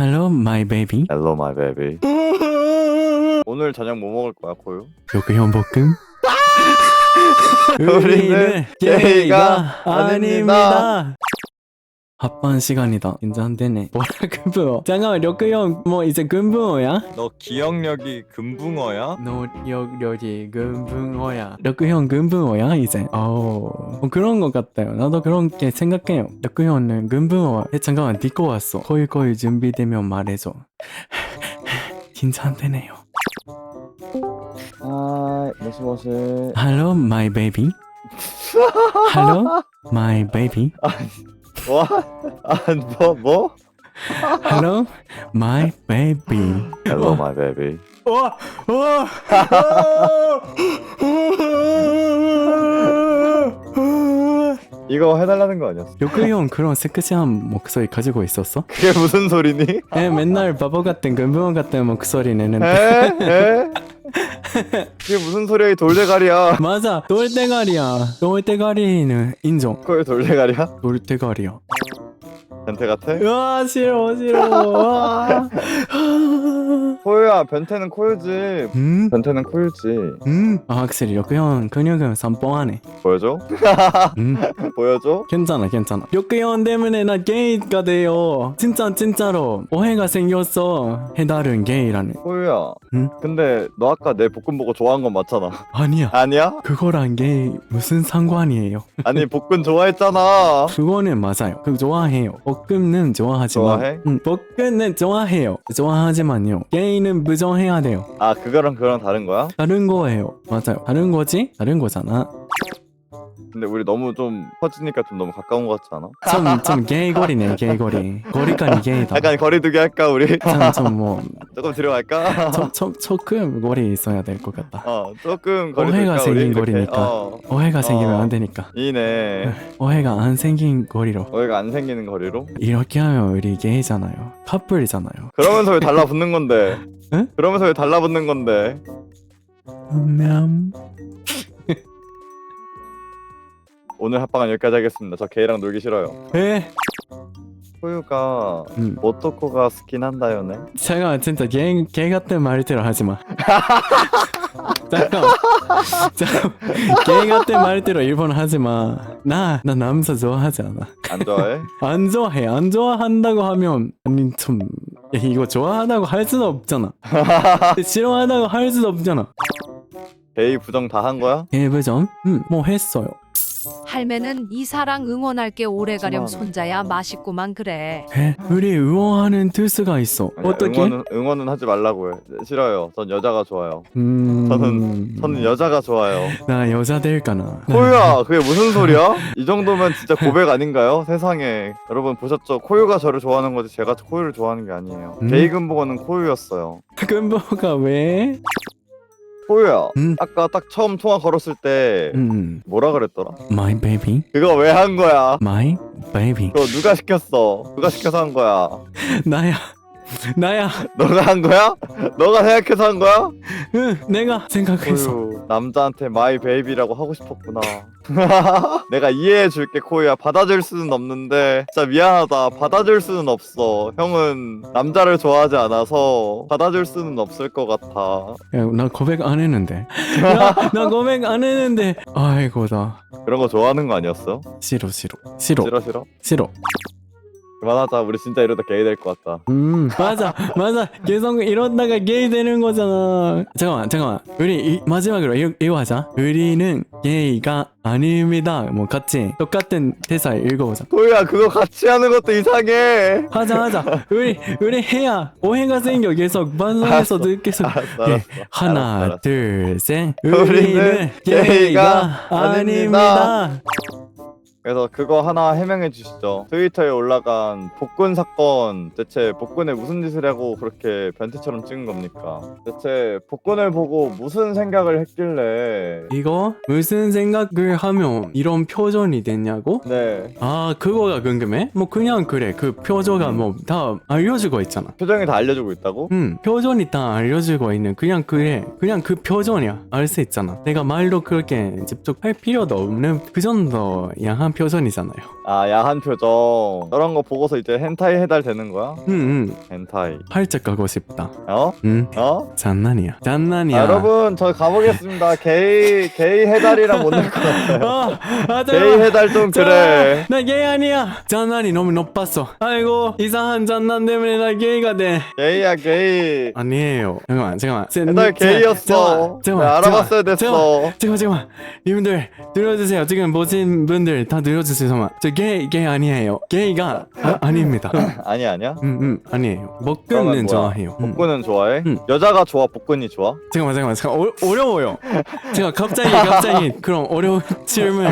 Hello, my baby. Hello my baby 오늘 저녁 뭐 먹을 거야 고유? 요크형 볶음. 우리는 게이가 아닙니다. 합반 시간이다. 이제 안 되네. 뭐라 근부어? 잠깐만, 료크형 뭐 이제 근부어야? 너 기억력이 금붕어야? 노력력이 근붕어야. 료크형 근붕어야 이제. 어, 뭐 그런 것 같아요. 나도 그렇게 생각해요. 료크형은 근붕어. 에 잠깐만, 니꺼 왔어. 거의 거의 준비되면 말해줘. 긴장되네요. 아 모시모시 Hello, my baby. Hello, my baby. 뭐? 아뭐 뭐? Hello, my baby. Hello my baby 와, 와, 이거 해달라는 거 아니었어? 요크 형 그런 섹시한 목소리 가지고 있었어? 그게 무슨 소리니? 에 맨날 바보 같은 근부원 같은 목소리 내는데 에? 에? 그게 무슨 소리야 이 돌대가리야? 맞아 돌대가리야. 돌대가리는 인정. 그거 돌대가리야? 돌대가리야 변태 같아? 와 싫어 싫어. 와. 코유야 변태는 코유지. 음? 변태는 코유지. 음? 아 확실히 요크 형 근육은 삼뽕하네. 보여줘? 음? 보여줘? 괜찮아 괜찮아. 요크 형 때문에 나 게이가 돼요. 진짜 진짜로. 오해가 생겼어. 해달은 게이라는 코유야. 응? 근데 너 아까 내 볶음 보고 좋아한 건 맞잖아. 아니야. 아니야? 그거랑 게이 무슨 상관이에요? 아니 볶음 좋아했잖아. 그거는 맞아요. 그 좋아해요 볶음은 좋아하지만 좋아해? 응, 볶음은 좋아해요 좋아하지만요 게이는 부정해야 돼요 아 그거랑 그거랑 다른 거야? 다른 거예요 맞아요 다른 거지? 다른 거잖아 근데 우리 너무 좀 커지니까 좀 너무 가까운 것 같지 않아? 좀, 좀 게이 거리네 게이 거리 거리까지 게이다 약간 거리두기 할까 우리? 좀뭐 조금 들어갈까? 조금 거리 있어야 될 것 같다 어 조금 거리두기 오해가 할까, 생긴? 이렇게? 거리니까. 어 오해가 생기면 어. 안 되니까 이네 오해가 안 생긴 거리로 오해가 안 생기는 거리로? 이렇게 하면 우리 게이잖아요 커플이잖아요 그러면서 왜 달라붙는 건데? 응? 그러면서 왜 달라붙는 건데? 음, 오늘 합방은 여기까지 하겠습니다. 저 걔랑 놀기 싫어요. 에? 호유가 음. 모토코가 스킨 한다요네. 잠깐만 진짜 개, 개 같은 말들을 하지 마 잠깐 잠깐 개 같은 말들을 일본 하지 마 나, 나 남자 좋아하지 않아 안 좋아해? 안 좋아해 안 좋아한다고 하면 아니 좀 야, 이거 좋아하다고 할 수도 없잖아 싫어하다고 할 수도 없잖아 게이 부정 다 한 거야? 개부점? 응뭐 했어요 할매는 이 사랑 응원할 게 오래가렴 수많아. 손자야 맛있구만 그래. 에? 우리 의원하는 투수가 있어 아니야, 어떻게? 응원은 응원은 하지 말라고 해. 싫어요. 전 여자가 좋아요. 음... 저는- 저는 여자가 좋아요. 나 여자 될까나 코유야, 그게 무슨 소리야? 이 정도면 진짜 고백 아닌가요? 세상에. 여러분 보셨죠? 코유가 저를 좋아하는 거지 제가 코유를 좋아하는 게 아니에요. 음. 게이 근보고는 코유였어요. 근보가 왜? 코유야, 음. 아까 딱 처음 통화 걸었을 때 음 뭐라 그랬더라? My baby 그거 왜 한 거야? My baby 그거 누가 시켰어? 누가 시켜서 한 거야? 나야 나야. 너가 한 거야? 너가 생각해서 한 거야? 응 내가 생각했어 코유 남자한테 마이 베이비라고 하고 싶었구나. 내가 이해해 줄게 코유야. 받아줄 수는 없는데. 진짜 미안하다. 받아줄 수는 없어. 형은 남자를 좋아하지 않아서 받아줄 수는 없을 것 같아. 야, 나 고백 안 했는데. 야, 나 고백 안 했는데. 아이고 나. 그런 거 좋아하는 거 아니었어? 싫어. 싫어. 싫어 싫어? 싫어? 그만하자 우리 진짜 이러다 게이 될 것 같다. 음 맞아. 맞아. 계속 이러다가 게이 되는 거잖아. 잠깐만 잠깐만. 우리 이, 마지막으로 이, 이거 하자. 우리는 게이가 아닙니다. 뭐 같이 똑같은 대사 읽어보자. 코유야 그거 같이 하는 것도 이상해. 하자 하자. 우리 우리 해야 오해가 생겨. 계속 방송에서 계속 알았어 예, 알았어 하나 알았어, 알았어. 둘셋. 우리는 우리는 게이가 게이가 아닙니다. 아닙니다 그래서 그거 하나 해명해 주시죠. 트위터에 올라간 복근 사건 대체 복근에 무슨 짓을 하고 그렇게 변태처럼 찍은 겁니까? 대체 복근을 보고 무슨 생각을 했길래 이거 무슨 생각을 하면 이런 표정이 됐냐고? 네 아 그거가 궁금해? 뭐 그냥 그래 그 표정가 뭐 다 알려주고 있잖아 표정이 다 알려주고 있다고? 응 표정이 다 알려주고 있는 그냥 그래 그냥 그 표정이야 알 수 있잖아 내가 말로 그렇게 직접 할 필요도 없는 그 정도야 하면 야한 표정이잖아요. 아 야한 표정 저런 거 보고서 이제 헨타이 해달 되는 거야? 응, 응. 헨타이 활짝 가고 싶다. 어? 응. 어? 장난이야. 장난이야. 아, 여러분 저 가보겠습니다 게이 게이 해달이랑 못낼것 같아요 아, 아, 게이. 해달 좀 그래 나 게이 아니야. 장난이 너무 높았어. 아이고 이상한 장난 때문에 나 게이가 돼. 게이야 게이 아니에요. 잠깐만, 잠깐만. 세- 해달 게이였어 잠깐만, 내가 알아봤어야 잠깐만, 됐어 잠깐만, 잠깐만. 이분들 들어주세요. 지금 보신 분들 다 들어주세요. 잠깐만. 저 게이 게이 아니에요. 게이가 아, 아닙니다. 아니야 아니야? 음, 음, 아니에요. 그러면 뭐야? 좋아해요. 음. 복근은 좋아해? 음. 여자가 좋아 복근이 좋아? 잠깐만, 잠깐만, 잠깐 어, 어려워요. 제가 갑자기 갑자기 그런 어려운 질문,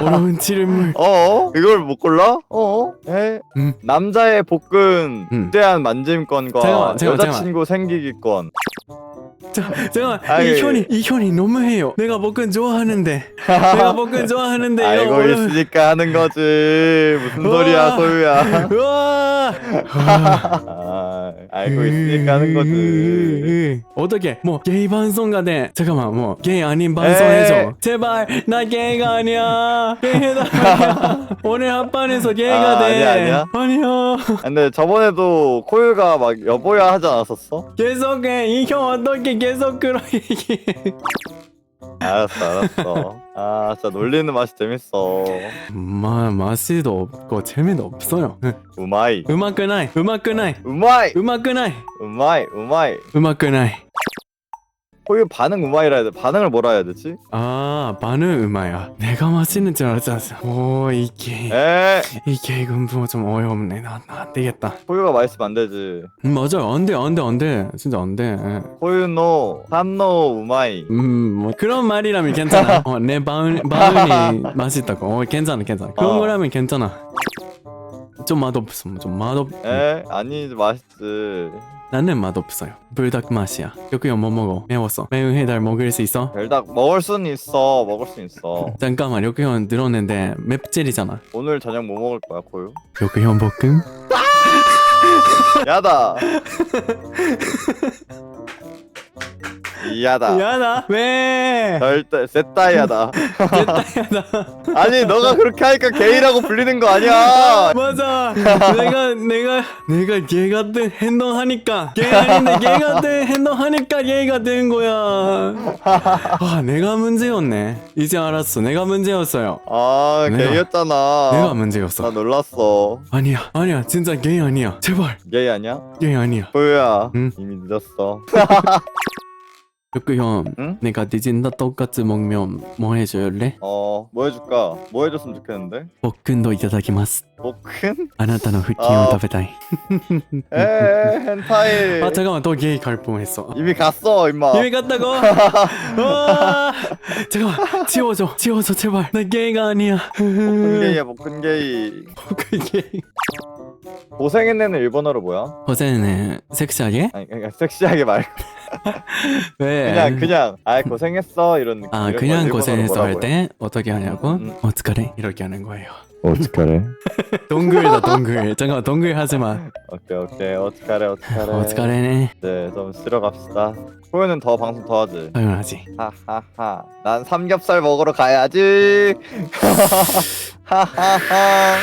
어려운 질문. 어? 이걸 못 골라? 어? 에? 음. 남자의 복근 음. 대한 만짐권과 잠깐만, 잠깐만, 여자친구 생기기권 자, 잠깐만, 아이. 이 현이 이 현이 너무해요. 내가 복근 좋아하는데, 내가 복근 좋아하는데 알고 어려운- 있으니까 하는 거지 무슨 소리야 우와. 소유야 우와. 아, 알고 있으니까 하는 거지. 어떻게? 뭐 게이 방송가 돼 잠깐만 뭐 게이 아닌 방송 에이. 해줘. 제발 나 게이가 아니야. 아니야 오늘 합반에서 게이가 아, 돼. 아니야, 아니야? 아니야 근데 저번에도 코유가 막 여보야 하지 않았었어? 계속해. 이 형 어떻게 계속 그렇게 얘기해 알았어 알았어. 아 진짜 놀리는 맛이 재밌어. 마 맛이도 없고 재미도 없어요. 우마이. 음악 끄나이 음악 끄나이. 우마이. 음악 끄나이. 우마이 우마이. 음악 끄나이 코유 반응 우마이라 해야 돼. 반응을 뭐라 해야 되지? 아 반응 음악이야. 내가 맛있는 줄 알았어. 오 이게 에? 이게 공부 좀 어이없네. 나, 나 안 되겠다. 코유가 맛있으면 안 되지. 음, 맞아요 안돼 안돼 안돼. 진짜 안돼. 코유노 산노 우마이. 음뭐 그런 말이라면 괜찮아. 어, 내 바운, 바운이 맛있다고. 어 괜찮아 괜찮아. 그런 어. 거라면 괜찮아. 좀 맛없어 좀 맛없 에? 아니 맛있지 나는 맛없어요. 불닭 맛이야. 여기요 뭐 먹어. 매웠어 매운 해달 먹을 수 있어? 별닭 먹을 수는 있어. 먹을 수 있어. 잠깐만 여기 형 늘었는데 맵찔이잖아. 오늘 저녁 뭐 먹을 거야 코유? 여기 형 볶음? 야다 이야다 야나 왜 절대 셋다이야다 됐다 야나 아니 너가 그렇게 하니까 게이라고 불리는 거 아니야 맞아. 내가 내가 내가 개 같은 행동하니까 개 아닌데 개 같은 행동하니까 개가 된 거야. 아 내가 문제였네. 이제 알았어. 내가 문제였어요. 아 내가- 게이였잖아 내가 나 문제였어. 놀랐어 아니야 아니야 진짜 개 아니야. 제발 게이 아니야? 개 아니야. 코유야 응? 이미 늦었어 여기 형 응? 내가 늦은다 똑같이 먹면 뭐 해줄래? 어 뭐 해줄까? 뭐 해줬으면 좋겠는데? 볶음도 이타다키마스. 볶음? あなたの腹筋 아. を食べたい。 에에 hen타이 아 잠깐만 또 게이 갈 뻔했어. 이미 갔어 임마 이미 갔다고? 와 잠깐만 지워줘 지워줘 제발 나 게이가 아니야 볶은 게이야 볶은 게이 그게 고생했네는 일본어로 뭐야? 어제는 섹시하게? 아니 그냥 섹시하게 말고 왜? 그냥 그냥 아 고생했어 이런 느낌 아 이런 거 그냥 일본어로 고생해서 할 뭐라고 때 어떻게 하냐고? 음, 음. 어떡하래? 이렇게 하는 거예요 해? 어떡하래? 동글다 동글 잠깐만 동글 하지마 오케이 오케이 어떡하래 어떡하래 어떡하래네 네, 좀 쉬러 갑시다. 호연은 더 방송 더 하지. 당연하지 하하하. 난 삼겹살 먹으러 가야지. 하하하.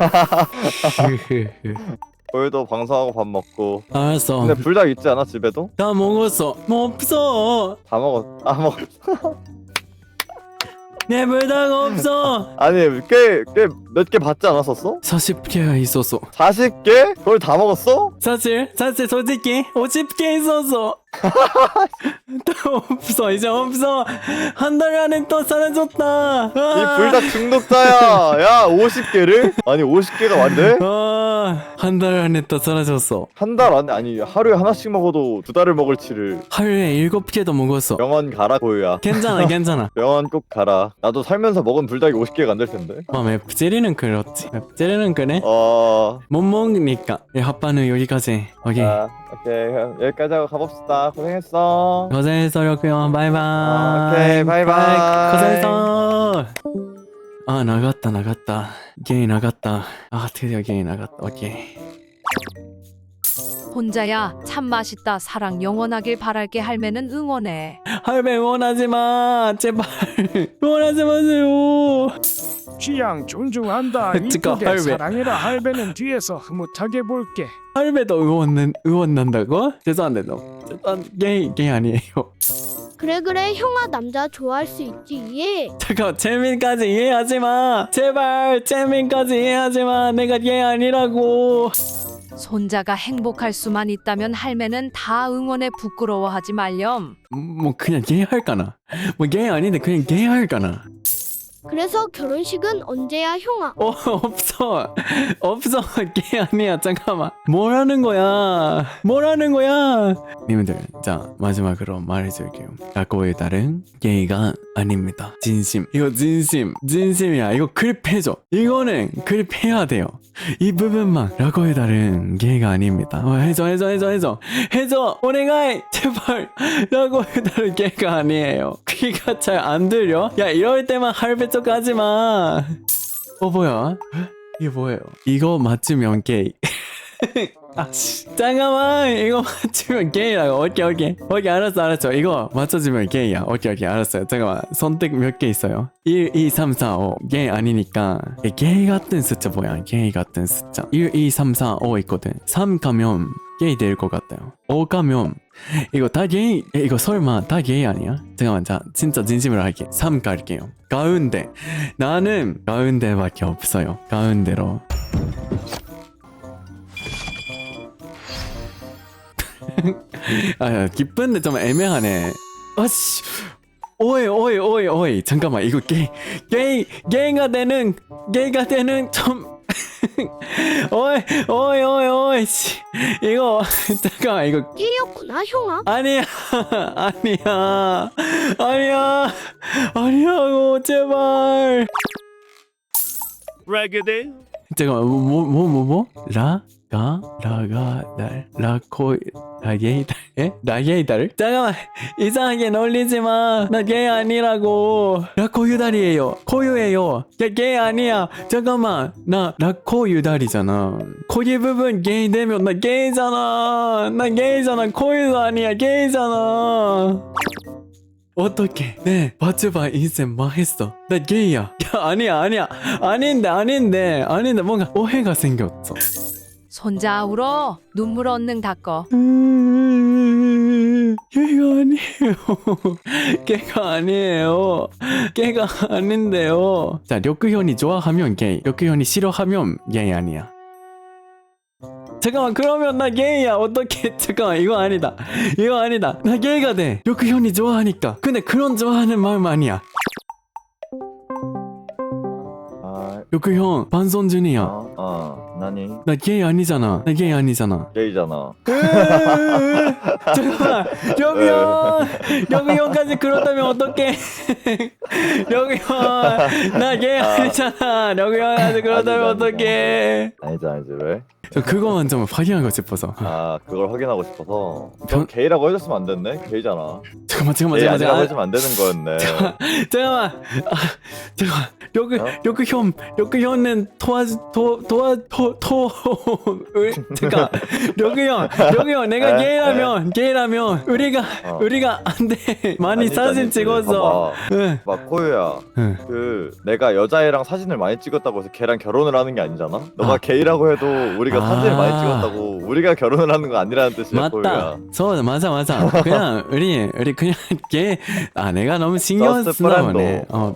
호연도 방송하고 밥 먹고. 알았어 근데 불닭 있지 않아 집에도? 다 먹었어 뭐 없어 다 먹었. 아 먹. 내 불닭 없어 아니 꽤꽤 몇개 받지 않았었어? 40개가 있었어 40개? 그걸 다 먹었어? 사실 사실 솔직히 50개 있었어 또 없어 이제 없어 한 달 안에 또 사라졌다 이 불닭 중독자야. 야 50개를? 아니 50개가 완대? 아 한 달 안에 또 사라졌어 한 달 안에 아니 하루에 하나씩 먹어도 두 달을 먹을 치를 하루에 일곱 개도 먹었어 병원 가라 고유야. 괜찮아 괜찮아 병원 꼭 가라. 나도 살면서 먹은 불닭이 50개가 안 될 텐데. 뭐 맵찔이는 그렇지 맵찔이는 그래 어. 못 먹으니까 이 핫바는 여기까지 오케이 자, 오케이. 그럼 여기까지 하고 가봅시다. 고생했어. 고생했어 려쿠형 바이바이 아, 오케이, 바이바이. 고생했어 아 나갔다 나갔다. 게이 나갔다. 아 드디어 게이 나갔다. 오케이. 혼자야 참 맛있다. 사랑 영원하길 바랄게. 할매는 응원해. 할배 응원하지 마. 제발. 응원하지 마세요. 취향 존중한다. 이쁘게 할배. 사랑해라. 할배는 뒤에서 흐뭇하게 볼게. 할배도 응원 응원 난다고? 죄송한데 너. 죄송 게이 게이 아니에요 그래 그래 형아 남자 좋아할 수 있지 예. 잠깐 재민까지 이해하지 마. 제발 재민까지 이해하지 마. 내가 얘 아니라고. 손자가 행복할 수만 있다면 할매는 다 응원해 부끄러워하지 말렴. 뭐 그냥 얘 할까나? 뭐 얘 아닌데 그냥 얘 할까나 그래서 결혼식은 언제야 형아? 어 없어. 없어. 걔 아니야. 잠깐만. 뭐라는 거야? 뭐라는 거야? 님들 자 마지막으로 말해줄게요. 라코의 딸은 게이가 아닙니다. 진심. 이거 진심. 진심이야. 이거 클립해줘 이거는 클립해야 돼요. 이 부분만 라코의 딸은 게이가 아닙니다. 어, 해줘 해줘 해줘 해줘. 해줘. 오네가이. 제발. 라코의 딸은 게이가 아니에요. 귀가 잘 안 들려? 야 이럴 때만 할배 쪽 하지마 어 뭐야? 이게 뭐예요? 이거 맞추면 게이. 아 씨 잠깐만. 이거 맞추면 게이라고. 오케이 오케이. 오케이 알았어 알았어. 이거 맞춰주면 게이야. 오케이 오케이. 알았어요. 잠깐만. 선택 몇 개 있어요? 1, 2, 3, 4, 5 게이 아니니까. 이 게이 같은 숫자 뭐야? 게이 같은 숫자. 1, 2, 3, 4, 5 있거든. 3 가면 게이 될것 같아요. 5 가면 이거 다 게이? 에, 이거 설마 다 게이 아니야? 잠깐만 자 진짜 진심으로 할게. 3 갈게요. 가운데. 나는 가운데밖에 없어요. 가운데로 아 기쁜데 좀 애매하네. 아씨. 오이 오이 오이 오이. 잠깐만 이거 게이 게이 게이가 되는 게이가 되는 좀 오이 오이 오이 오이 씨. 이거 잠깐만 이거. 끼였구나 형아. 아니야 아니야 아니야 아니라고 제발. 레게데 잠깐만 뭐뭐뭐 뭐? 라? 가? 라가 날 라코 라게이달? 에? 라게이달? 잠깐만 이상하게 놀리지 마나 게이 아니라고 라코유달이에요 코유예요 야 게이 아니야 잠깐만 나 라코유달이잖아 코기 부분 게이 되면 나 게이잖아 나 게이잖아 코유도 아니야 게이잖아 어떻게 네 맞춰봐 인생 망했어 나 게이야 야 아니야 아니야 아닌데 아닌데 아닌데 뭔가 오해가 생겼어 손자 울어 눈물 얻는 닦어. 음, 걔가 아니에요 걔가 아니에요. 걔가 아닌데요. 자 력크현이 좋아하면 게이 력크현이 싫어하면 게이 아니야. 잠깐만 그러면 나 게이야. 어떻게? 잠깐만 이거 아니다. 이거 아니다. 나 게이가 돼. 력크현이 좋아하니까. 근데 그런 좋아하는 마음 아니야 아, 력크현 반선준이야 어, 어, 나니 나 게이 아니잖아 나 게이 아니잖아 게이잖아. 잠깐만 여기 형 여기 형까지 그렇다면 어떡해 여기 형나얘 아니잖아 여기 형까지 그렇다면 아니다, 어떡해 아니지 아니지 왜? 저 그거만 좀 확인하고 싶어서 아 그걸 확인하고 싶어서. 변- 전 게이라고 해줬으면 안 됐네. 게이잖아. 잠깐만 잠깐만 게이 잠깐만 아니라고 해주면 안 되는 거였네. 잠깐만 아, 잠깐만 여기 어? 여기 형 여기 형은 도와주 도 도와 도도 잠깐 여기 형 여기 형 내가 에, 게이라면 게이라면 우리가 어. 우리가 안돼 많이 아니지, 사진 아니지. 찍어서 응막 코유야. 응. 그 내가 여자애랑 사진을 많이 찍었다고 해서 걔랑 결혼을 하는 게 아니잖아. 너가 아. 게이라고 해도 우리가 아. 사진을 많이 찍었다고 우리가 결혼을 하는 거 아니라는 뜻이야. 맞다. 저 맞아 맞아. 그냥 우리 우리 그냥 걔 아 내가 너무 신경 쓰나. 보네. 어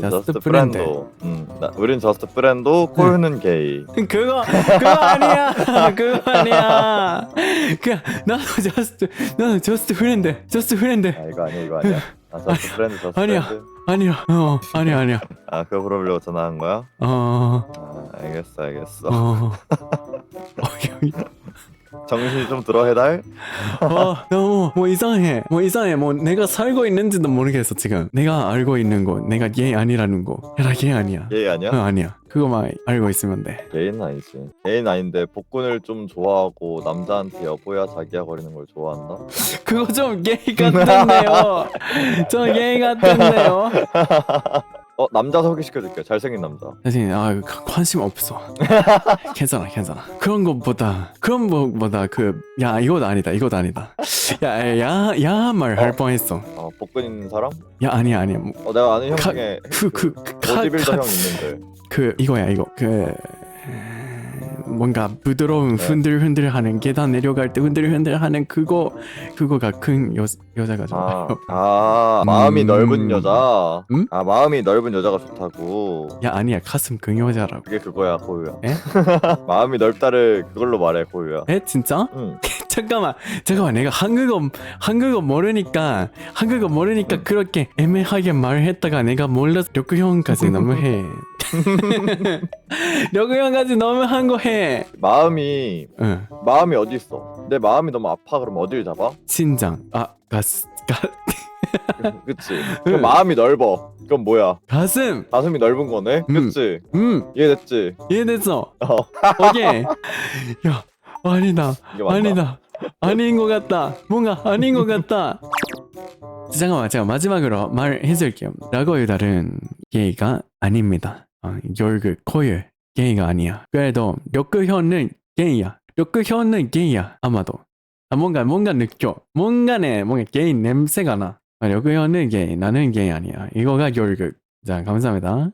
저스트 저스트 프렌드. 응. 나, 우린 저스트 프렌드. 코유는 게이. 그거 그거 아니야. 그거 아니야. 그냥 나도 저스트 나도 저스트 프렌드. 저스트 프렌드. 아 이거 아니야 이거 아니야. 아 저스트 프렌드 저스트 아니야. 프렌드. 아니야. 어 아니야 아니야. 아 그거 물어보려고 전화한 거야? 어 아 알겠어 알겠어. 어. 어. 정신이 좀 들어 해달. 어, 너무 뭐 이상해. 뭐 이상해. 뭐 내가 살고 있는지도 모르겠어 지금. 내가 알고 있는 거, 내가 얘 아니라는 거. 야, 나얘 아니야. 게이 아니야? 어, 아니야. 그거만 알고 있으면 돼. 게이는 아니지. 게이는 아닌데 복근을 좀 좋아하고 남자한테 여보야 자기야 거리는 걸 좋아한다. 그거 좀 게이 같은데요. 좀 게이 같은데요. 어 남자 소개시켜줄게 잘생긴 남자 사실 아 그- 관심 없어. 괜찮아 괜찮아. 그런 것보다 그런 것보다 그 야 이것 아니다 이것 아니다. 야야 야한 말할 어. 뻔했어. 어 복근 있는 사람? 야 아니야 아니야. 어 내가 아는 형 카- 중에 그그 보디빌더 형 있는데 그 이거야 이거 그 뭔가 부드러운 네. 흔들흔들하는 계단 내려갈 때 흔들흔들하는 그거 그거가 큰 여, 여자가 아, 좋아요. 아 마음이 음. 넓은 여자 음? 아 마음이 넓은 여자가 좋다고 야 아니야 가슴 큰 여자라고. 그게 그거야 고유야 에? 마음이 넓다를 그걸로 말해 고유야 에 진짜? 응 잠깐만 잠깐만 내가 한국어 한국어 모르니까 한국어 모르니까 그렇게 애매하게 말했다가 내가 몰라서 력구 형까지 너무 해. 력구 형까지 너무 한거 해. 마음이 응. 마음이 어디 있어 내 마음이 너무 아파 그러면 어딜 잡아 신장 아 가스 가 그치 그럼 마음이 넓어 그건 뭐야 가슴. 가슴이 넓은 거네 음. 그치 음 이해됐지 이해됐어. 어 오케이. 야 아니다 이게 아니다 아닌 것 같다 뭔가 아닌 것 같다. 잠깐만 제가 마지막으로 말해줄게요. 라고 유달은 게이가 아닙니다. 어, 결국 코유 게이가 아니야. 그래도 력크현은 게이야. 력크현은 게이야. 아마도. 아, 뭔가 뭔가 느껴. 뭔가네 뭔가 게이 냄새가 나. 아, 력크현은 게이 나는 게이 아니야. 이거가 결국. 자 감사합니다.